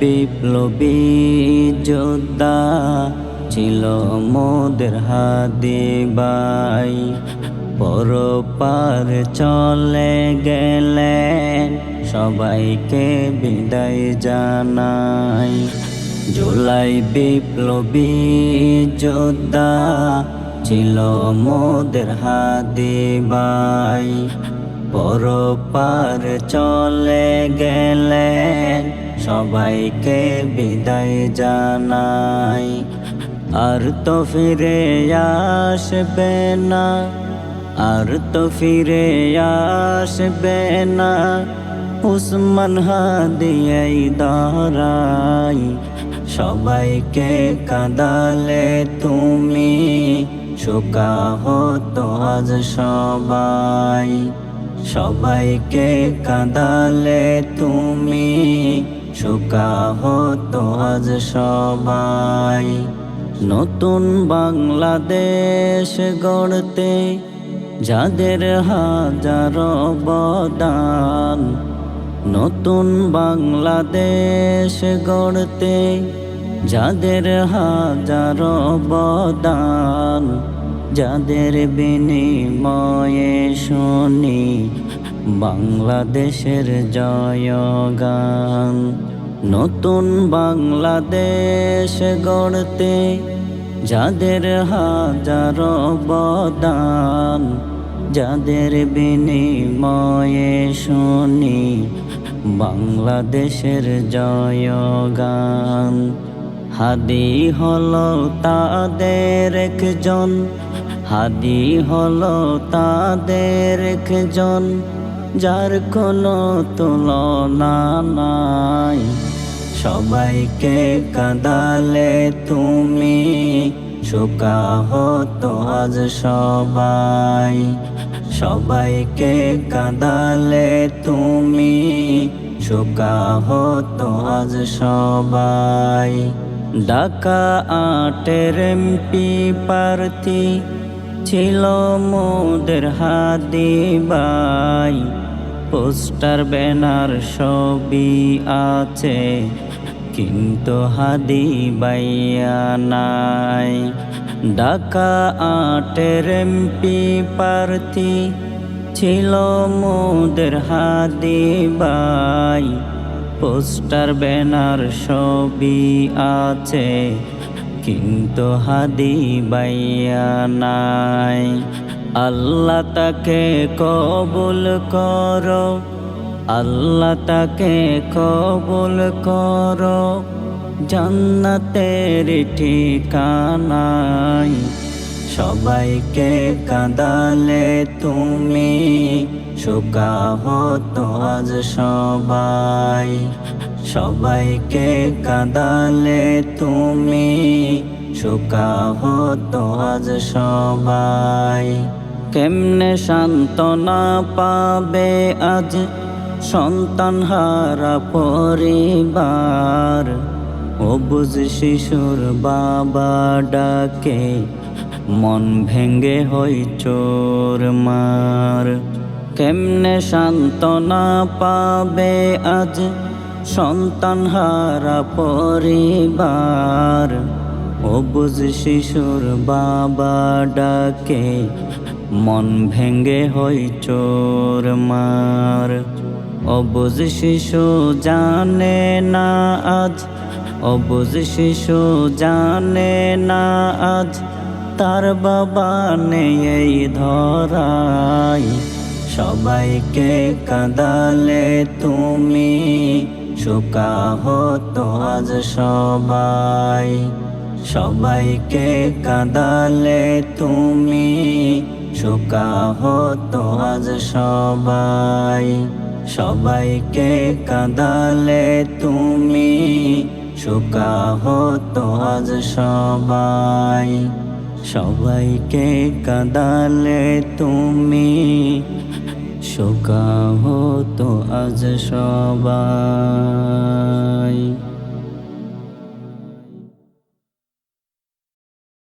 বিপ্লবী যোদ্ধা ছিল মোদের হাদি বাই পরপার চলে গেলেন সবাইকে বিদায় জানাই। জুলাই বিপ্লবী যোদ্ধা ছিল মোদের হাদি বাই পরপার চলে গেলেন, সবাইকে বিদায় জানাই। আর তো ফিরে আসবে না, আর তো ফিরে আসবে না। উসমান হাদিয়াই দাঁড়াই, সবাইকে কাঁদালে তুমি শোকা হতো আজ সবাই। সবাইকে কাঁদালে তুমি শোকা হতো আজ সবাই। নতুন বাংলাদেশ গড়তে যাদের হাজার বদান নতুন বাংলাদেশ গড়তে যাদের হাজার বদান যাদের বিনিময়ে শুনি বাংলাদেশের জয়গান। নতুন বাংলাদেশ গড়তে যাদের হাজার বদান, যাদের বিনিময়ে শুনি বাংলাদেশের জয়গান। হাদি হল তাদের একজন হাদি হলো তাদের একজন যার কোনো তুলনা নাই। সবাইকে কাঁদালে তুমি শোকা হতো আজ সবাই। সবাইকে কাঁদালে তুমি শোকা হতো আজ সবাই। ডাকা আটের এমপি প্রার্থী ছিল মোদের হাদি বাই পোস্টার, ব্যানার ছবি আছে, কিন্তু হাদি বাইয়া নাই। ঢাকা আটের এমপি প্রার্থী ছিল মোদের হাদি বাই পোস্টার, ব্যানার ছবি আছে কিন্তু হাদি বাইয়া নাই। আল্লাহ তাকে কবুল কর। আল্লাহ তাকে কবুল কর। জান্নাতের ঠিকানাই সবাইকে কাঁদালে তুমি শোকা হতো আজ সবাই। সবাইকে কাঁদালে তুমি শোকা হতো আজ সবাই। কেমনে সান্ত্বনা পাবে আজ সন্তান হারা পরিবার? অবুজ শিশুর বাবা ডাকে, মন ভেঙ্গে হই চোর মার। কেমনে সান্ত্বনা পাবে আজ সন্তান হারা পরিবার। অবুজ শিশুর বাবা ডাকে, মন ভেঙ্গে হই চোর মার। অবুজ শিশু জানে না আজ অবুজ শিশু জানে না আজ, তার বাবা নেই ধরাই সবাইকে কাঁদালে তুমি শোকা হতো আজ সবাই। সবাইকে কাঁদালে তুমি শোকা হতো আজ সবাই। সবাইকে কাঁদালে তুমি শোকা হতো আজ সবাই। সবাইকে কাঁদালে তুমি শোকাহত আজ সবাই।